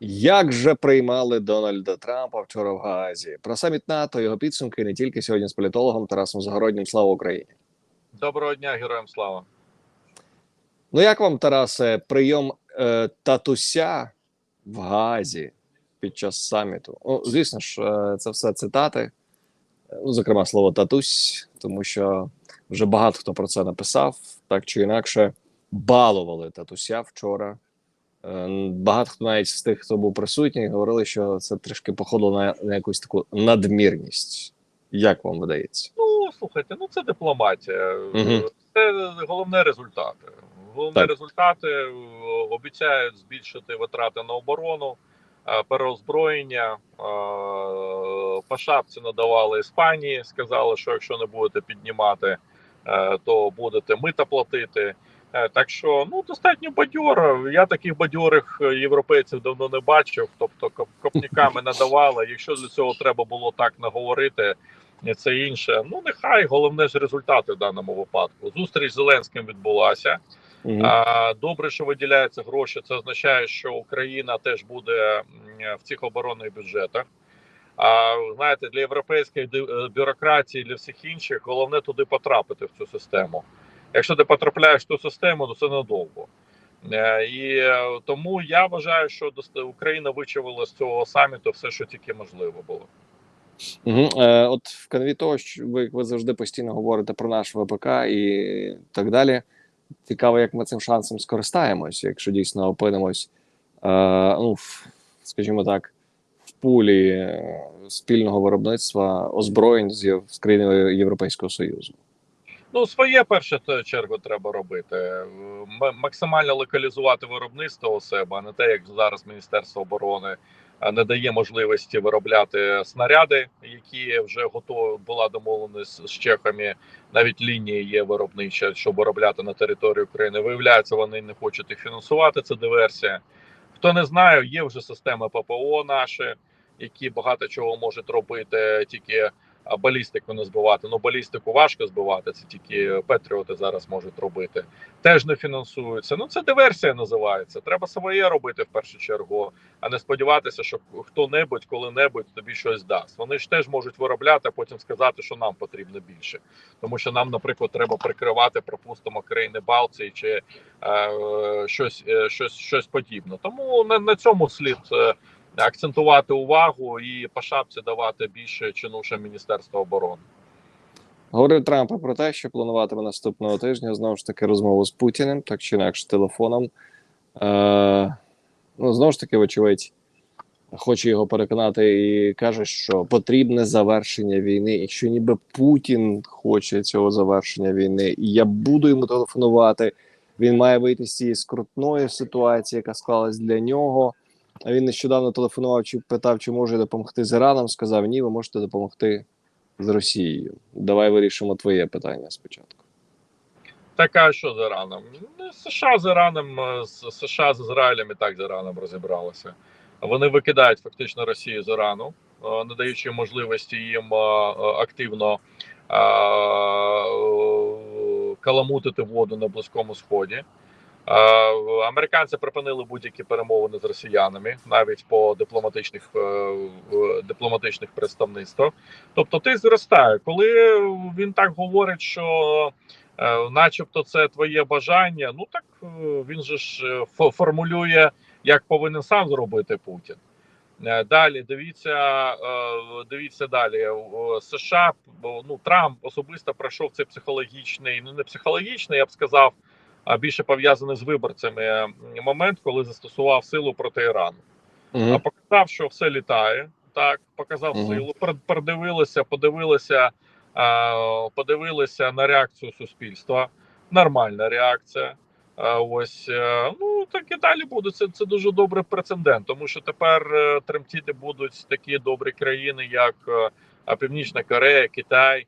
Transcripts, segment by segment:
Як же приймали Дональда Трампа вчора в Гаазі? Про саміт НАТО його підсумки не тільки сьогодні з політологом Тарасом Загороднім. Слава Україні! Доброго дня, героям слава. Ну як вам, Тарасе, прийом е, татуся в Гаазі під час саміту? Ну, звісно ж, е, це все цитати, ну, зокрема, слово татусь, тому що вже багато хто про це написав, так чи інакше балували татуся вчора. Е, Багато хто навіть з тих, хто був присутній, говорили, що це трішки походило на, на якусь таку надмірність. Як вам видається? Ну слухайте, ну це дипломатія. Мгм. Це головне результати. Головне Так. результати е, обіцяють збільшити витрати на оборону, е, переозброєння. е, По шапці надавали Іспанії. Сказали, що якщо не будете піднімати, то будете мита платити. Е, Так що ну достатньо бадьоро. Я таких бадьорих е, європейців давно не бачив. Тобто коп- копняками надавали. Якщо для цього треба було так наговорити, це інше. Ну нехай головне ж результати в даному випадку. Зустріч з Зеленським відбулася. Мгм. А, добре, що виділяються гроші. Це означає, що Україна теж буде в цих оборонних бюджетах. А знаєте, для європейської е, бюрократії, для всіх інших, головне туди потрапити в цю систему. Якщо ти потрапляєш в ту систему, то це надовго. Е, І е, тому я вважаю, що Україна вичавила з цього саміту все, що тільки можливо було. Угу. Е, от в канві того, що ви, ви завжди постійно говорите про наш ВПК і так далі. Цікаво, як ми цим шансом скористаємось, якщо дійсно опинимось, е, ну, скажімо так, в пулі е, спільного виробництва озброєнь з, країнами Європейського Союзу. Ну, своє перше чергу треба робити. Максимально локалізувати виробництво у себе, а не те, як зараз Міністерство оборони не дає можливості виробляти снаряди, які вже готові була домовленість з чехами. Навіть лінії є виробнича, щоб виробляти на території України. Виявляється, вони не хочуть їх фінансувати. Це диверсія. Хто не знає, є вже системи ППО наші, які багато чого можуть робити, тільки балістику не збивати. Ну балістику важко збивати. Це тільки патріоти зараз можуть робити. Теж не фінансуються. Ну це диверсія називається. Треба своє робити в першу чергу, а не сподіватися, що хто-небудь коли-небудь тобі щось дасть. Вони ж теж можуть виробляти, а потім сказати, що нам потрібно більше, тому що нам, наприклад, треба прикривати, пропустимо країни Балтії чи е, щось, е, щось, щось подібне. Тому на, на цьому слід. е, акцентувати увагу і по шапці давати більше чинуше Міністерства оборони. Говорив Трамп про те, що плануватиме наступного тижня знову ж таки розмову з Путіним, так чи інакше телефоном. Е, ну, знову ж таки, вочевидь, хоче його переконати і каже, що потрібне завершення війни, і що ніби Путін хоче цього завершення війни, і я буду йому телефонувати. Він має вийти з цієї скрутної ситуації, яка склалась для нього. А він нещодавно телефонував чи питав, чи може допомогти з Іраном. Сказав: ні, ви можете допомогти з Росією. Давай вирішимо твоє питання спочатку. Так а що з Іраном? Ну, США з Іраном, е, США з Ізраїлем і так з Іраном розібралися. Вони викидають фактично Росію з Ірану, не даючи можливості їм е, е, активно каламутити воду на Близькому Сході. Американці припинили будь-які перемовини з росіянами навіть по дипломатичних е, дипломатичних представництвах. Тобто ти зростає, коли він так говорить, що е, начебто це твоє бажання. Ну так е, він же ж формулює, як повинен сам зробити Путін. Далі дивіться, дивіться далі. США ну Трамп особисто пройшов цей психологічний, ну не психологічний, я б сказав, а більше пов'язаний з виборцями момент, коли застосував силу проти Ірану. А Угу. показав, що все літає. Так, показав Мгм. силу, пер- передивилися, подивилися, подивилися на реакцію суспільства. Нормальна реакція. Ось е, ну так і далі буде. Це, це дуже добрий прецедент, тому що тепер е, тремтіти будуть такі добрі країни, як е, Північна Корея, Китай.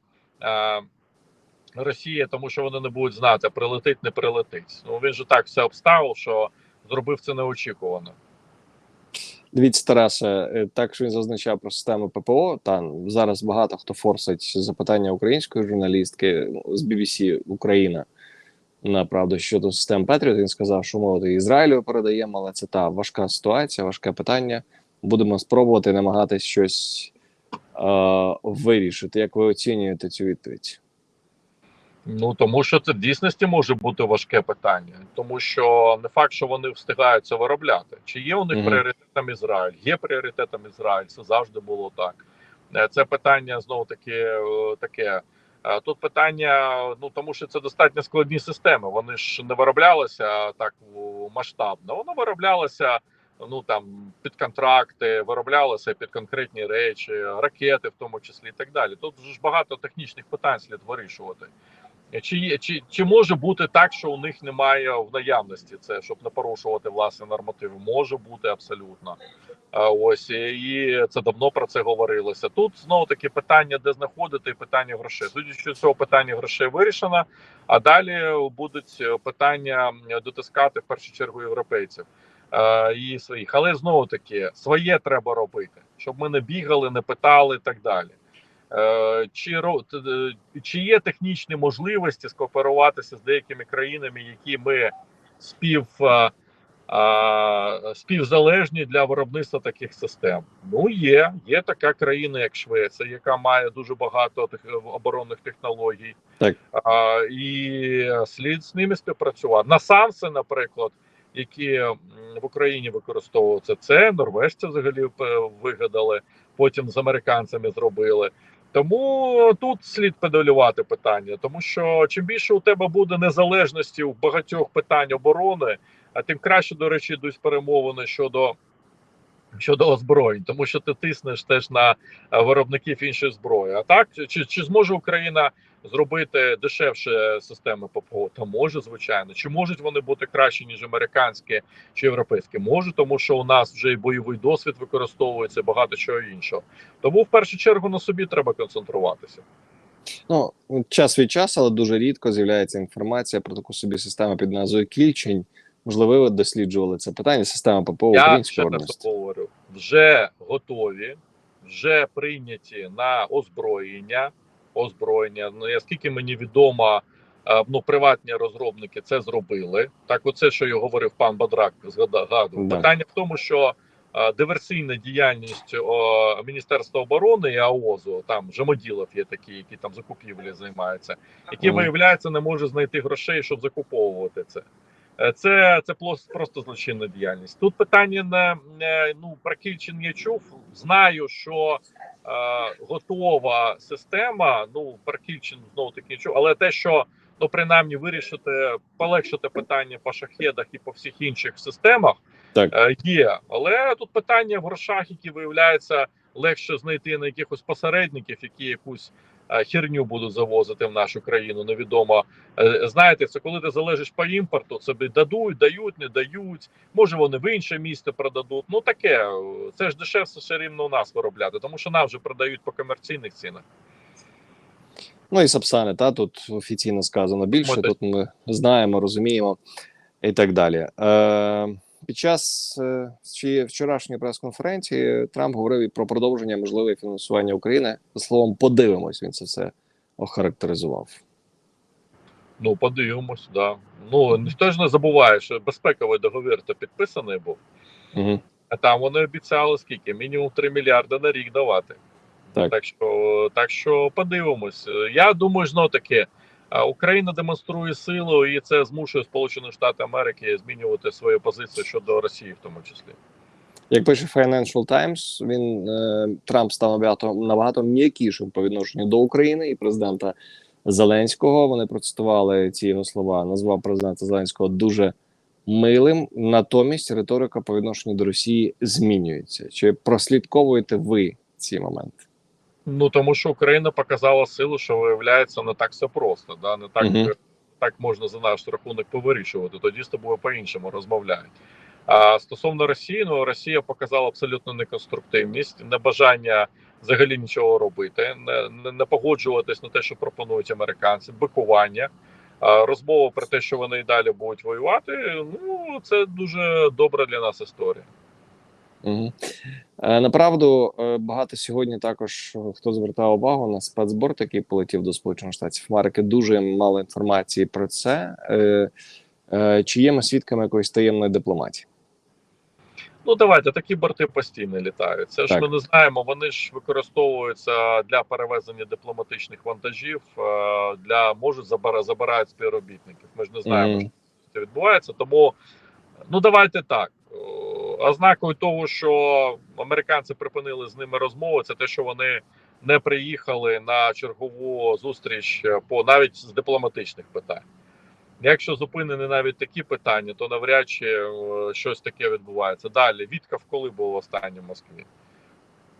Росія, тому що вони не будуть знати, прилетить, не прилетить. Ну він же так все обставив, що зробив це неочікувано. Дивіться, Тарасе, е, так що він зазначав про систему ППО. Там зараз багато хто форсить запитання української журналістки ну, з BBC Україна. Направду щодо систем Петріот, він сказав, що мовити Ізраїлю передаємо, але це та важка ситуація, важке питання. Будемо спробувати намагатись щось е, вирішити. Як ви оцінюєте цю відповідь? Ну тому що це в дійсності може бути важке питання, тому що не факт, що вони встигають це виробляти. Чи є у них Мгм. пріоритетом Ізраїль? Є пріоритетом Ізраїль. Це завжди було так. Е, Це питання знову таки е, таке. Е, Тут питання, ну тому що це достатньо складні системи. Вони ж не вироблялися так масштабно. Воно вироблялося ну там під контракти, вироблялося під конкретні речі, ракети, в тому числі і так далі. Тут ж багато технічних питань слід вирішувати. Чи, чи, чи може бути так, що у них немає в наявності це, щоб не порушувати власні нормативи? Може бути абсолютно. Ось і це давно про це говорилося. Тут знову таки питання, де знаходити, і питання грошей. Судячи з цього питання грошей вирішено, а далі будуть питання дотискати в першу чергу європейців е, і своїх. Але знову таки своє треба робити, щоб ми не бігали, не питали і так далі. Е, Чи е, чи є технічні можливості скооперуватися з деякими країнами, які ми спів е, співзалежні для виробництва таких систем? Ну є. Є така країна, як Швеція, яка має дуже багато оборонних технологій, Так. і слід з ними співпрацювати. Насамси, наприклад, які в Україні використовуються, це норвежці взагалі е, вигадали, потім з американцями зробили. Тому тут слід педалювати питання, тому що чим більше у тебе буде незалежності у багатьох питань оборони, а тим краще, до речі, йдуть перемовини щодо. Щодо озброєнь, тому що ти тиснеш теж на е, виробників іншої зброї. А так чи, чи зможе Україна зробити дешевше системи ППО? Та може, звичайно. Чи можуть вони бути кращі ніж американські чи європейські? Може, тому що у нас вже і бойовий досвід використовується багато чого іншого. Тому в першу чергу на собі треба концентруватися. Ну, час від часу, але дуже рідко з'являється інформація про таку собі систему під назвою Кільчень. Можливо, ви досліджували це питання. Система ППО Я ще раз говорю, вже готові, вже прийняті на озброєння. Озброєння. Ну наскільки мені відомо, е, ну приватні розробники це зробили. Так, оце що я говорив пан Бадрак, згадав. Да. Питання в тому, що е, диверсійна діяльність о, Міністерства оборони і АОЗу, там Жамоділов є такі, які там закупівлі займаються, які виявляється, не може знайти грошей, щоб закуповувати це. Це, це просто злочинна діяльність. Тут питання не, не ну про Кільчин я чув. Знаю, що е, готова система. Ну про Кільчин знову таки не чув, але те, що ну принаймні вирішити, полегшити питання по шахедах і по всіх інших системах, Так. е, є. Але тут питання в грошах, які виявляється легше знайти на якихось посередників, які якусь херню будуть завозити в нашу країну. Невідомо Е, Знаєте, це коли ти залежиш по імпорту, собі дадуть, дають, не дають. Може вони в інше місто продадуть. Ну таке е, це ж дешевше все рівно у нас виробляти, тому що нам вже продають по комерційних цінах. Ну і Сапсани, та тут офіційно сказано більше. Ми Тут ми знаємо, розуміємо і так далі. Е, під час е, чи вчорашньої прес-конференції Трамп говорив і про продовження можливе фінансування України. За словом, подивимось, він це все охарактеризував. Ну подивимось, да. Ну ніхто ж не забуває, що безпековий договір то підписаний був. Угу. А там вони обіцяли скільки? Мінімум 3 мільярди на рік давати. Так. Так що, так що подивимось. Я думаю, знов таки. Україна демонструє силу, і це змушує Сполучені Штати Америки змінювати свою позицію щодо Росії, в тому числі. Як пише Financial Times, він е, Трамп став набагато м'якішим по відношенню до України і президента Зеленського. Вони процитували ці його слова. Назвав президента Зеленського дуже милим. Натомість риторика по відношенню до Росії змінюється. Чи прослідковуєте ви ці моменти? Ну тому що Україна показала силу, що виявляється не так все просто. Да? Не так, Мгм. так можна за наш рахунок повирішувати. Тоді з тобою по-іншому розмовляють. А стосовно Росії, ну Росія показала абсолютно неконструктивність, небажання взагалі нічого робити, не, не, не погоджуватись на те, що пропонують американці, бикування. Розмова про те, що вони і далі будуть воювати. Ну це дуже добра для нас історія. Угу. Е, направду, е, багато сьогодні також е, хто звертав увагу на спецборд, який полетів до Сполучених Штатів Америки. Дуже мало інформації про це. Е, е, чи є ми свідками якоїсь таємної дипломатії? Ну давайте такі борти постійно літають. Це ж ми не знаємо. Вони ж використовуються для перевезення дипломатичних вантажів, для можуть забирають співробітників. Ми ж не знаємо, Мгм. що це відбувається. Тому ну давайте так. Ознакою того, що американці припинили з ними розмову, це те, що вони не приїхали на чергову зустріч е, по навіть з дипломатичних питань. Якщо зупинені навіть такі питання, то навряд чи е, щось таке відбувається. Далі Віткав коли був останній в Москві?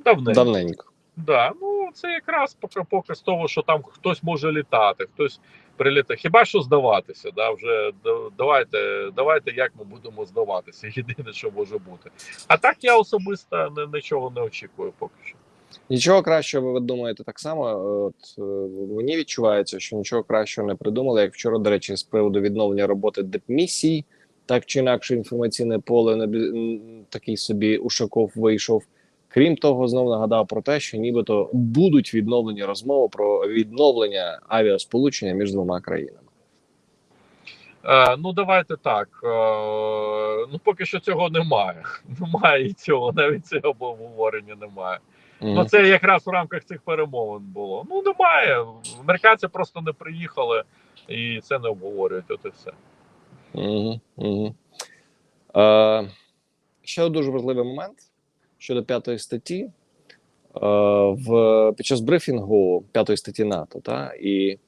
Давненько. Давненько. Да, ну це якраз поки показ того, що там хтось може літати, хтось прилітає. Хіба що здаватися? Да, вже давайте, давайте, як ми будемо здаватися. Єдине, що може бути. А так я особисто нічого не очікую поки що. Нічого кращого, ви думаєте, так само. От е, мені відчувається, що нічого кращого не придумали. Як вчора, до речі, з приводу відновлення роботи дипмісій, так чи інакше інформаційне поле на такий собі Ушаков вийшов. Крім того, знову нагадав про те, що нібито будуть відновлені розмови про відновлення авіасполучення між двома країнами. Е, ну давайте так. Е, ну поки що цього немає. Немає і цього, навіть цього обговорення немає. Ну це якраз в рамках цих перемовин було. Ну немає. Американці просто не приїхали і це не обговорюють. От і все. Угу, угу. Е, ще дуже важливий момент щодо п'ятої статті. Е, в, під час брифінгу п'ятої статті НАТО та, і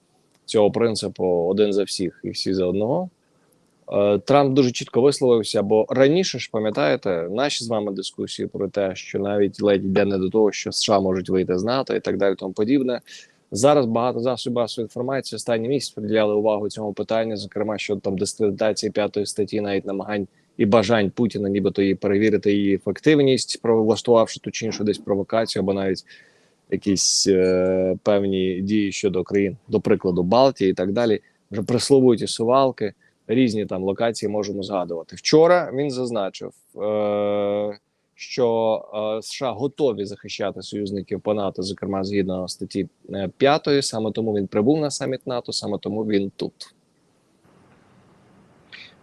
цього принципу один за всіх і всі за одного. е, Трамп дуже чітко висловився, бо раніше ж пам'ятаєте наші з вами дискусії про те, що навіть ледь йде не до того, що США можуть вийти з НАТО і так далі, тому подібне. Зараз багато засобів масової інформації останній місяць приділяли увагу цьому питанню, зокрема щодо там дискредитації п'ятої статті, навіть намагань і бажань Путіна, нібито її перевірити її ефективність, провлаштувавши ту чи іншу десь провокацію, або навіть якісь е, певні дії щодо країн, до прикладу, Балтії і так далі. Вже присловують і сувалки, різні там локації можемо згадувати. Вчора він зазначив, е, що е, США готові захищати союзників по НАТО, зокрема згідно статті 5, саме тому він прибув на саміт НАТО, саме тому він тут.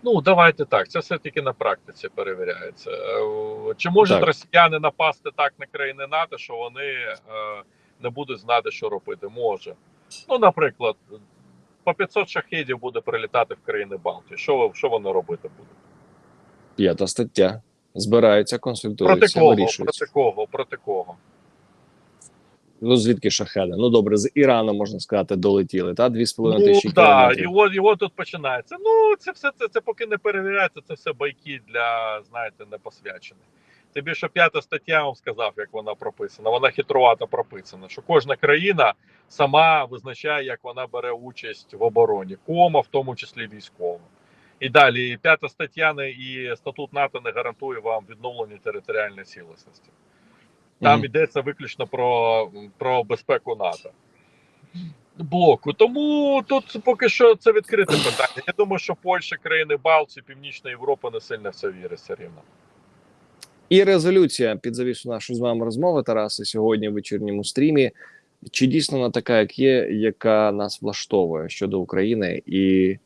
Ну давайте так. Це все таки на практиці перевіряється. Е, Чи можуть Так. росіяни напасти так на країни НАТО, що вони е, не будуть знати, що робити? Може. Ну, наприклад, по 500 шахедів буде прилітати в країни Балтії. Що, що вони робити будуть? П'ята стаття. Збираються, Проти консультуються, кого? вирішують. Проти кого? Проти кого? Ну звідки шахеди? Ну добре, з Ірану можна сказати, долетіли. Та дві з половиною Ну тисячі так, і кілометрів. от, і от тут починається. Ну, це все це, це поки не перевіряється, це все байки для, знаєте, непосвячених. Тим більше п'ята стаття я вам сказав, як вона прописана. Вона хитрувато прописана, що кожна країна сама визначає, як вона бере участь в обороні, кома, в тому числі військово. І далі п'ята стаття і статут НАТО не гарантує вам відновлення територіальної цілісності. Там йдеться виключно про, про безпеку НАТО. Блоку. Тому тут поки що це відкрите питання. Я думаю, що Польща, країни Балтії, Північна Європа не сильно в це вірить все рівно. І резолюція під завісу нашої з вами розмови, Тараси, сьогодні в вечірньому стрімі. Чи дійсно вона така, як є, яка нас влаштовує щодо України, і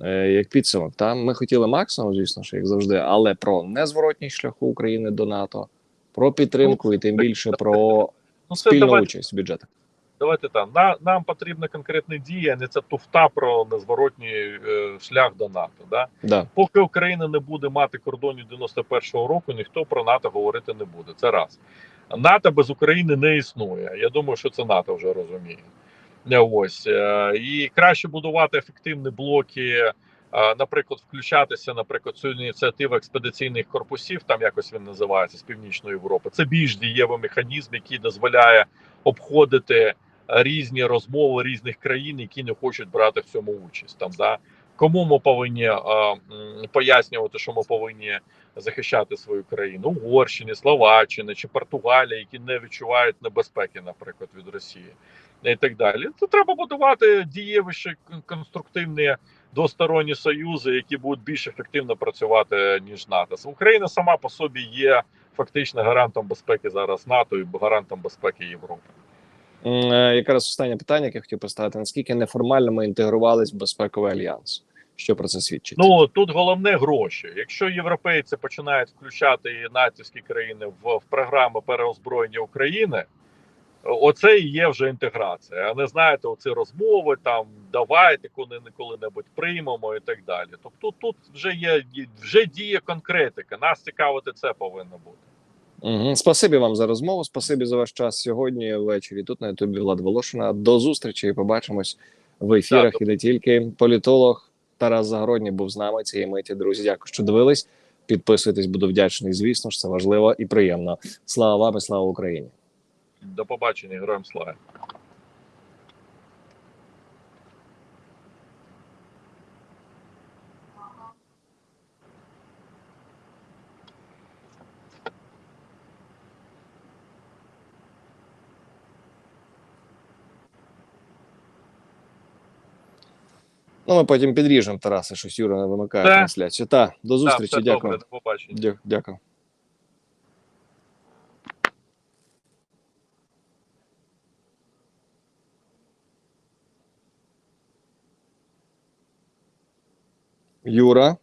е, як підсумок, та ми хотіли максимум, звісно ж, як завжди, але про незворотність шляху України до НАТО, про підтримку і тим більше про Ну, спільну давайте, участь в бюджетах. давайте там. На, нам потрібна конкретна дія, а не ця туфта про незворотній е, шлях до НАТО. Да? Да. Поки Україна не буде мати кордонів 91-го року, ніхто про НАТО говорити не буде. Це раз. НАТО без України не існує. Я думаю, що це НАТО вже розуміє. Ось е, і краще будувати ефективні блоки. Наприклад, включатися, наприклад, цю ініціативу експедиційних корпусів, там якось він називається з північної Європи. Це більш дієвий механізм, який дозволяє обходити різні розмови різних країн, які не хочуть брати в цьому участь. Там да кому ми повинні е, пояснювати, що ми повинні захищати свою країну Угорщині, Словаччини чи Португалії, які не відчувають небезпеки, наприклад, від Росії, і так далі. То треба будувати кон- конструктивні двосторонні союзи, які будуть більш ефективно працювати ніж НАТО. Україна сама по собі є фактично гарантом безпеки зараз НАТО і гарантом безпеки Європи. Е, Якраз останнє питання, яке я хотів поставити: наскільки неформально ми інтегрувались в безпековий альянс? Що про це свідчить? Ну тут головне гроші. Якщо європейці починають включати і натівські країни в, в програми переозброєння України, оце і є вже інтеграція. А не знаєте, оці розмови там давайте коли коли-небудь приймемо і так далі. Тобто тут вже є вже діє конкретика. Нас цікавити це повинно бути. Угу. Спасибі вам за розмову. Спасибі за ваш час сьогодні ввечері. Тут на Ютубі Влад Волошина. До зустрічі і побачимось в ефірах. Так. І не тільки політолог Тарас Загородній був з нами цієї миті. Друзі, дякую, що дивились. Підписуйтесь, буду вдячний. Звісно ж, це важливо і приємно. Слава вам і слава Україні. До побачення, героям слава. Ну, ми потім підріжемо Тараса, щось Юра вимикає Так. трансляцію. Та до зустрічі. все дякую. добре, до побачення. Дя- Дякую. Юра.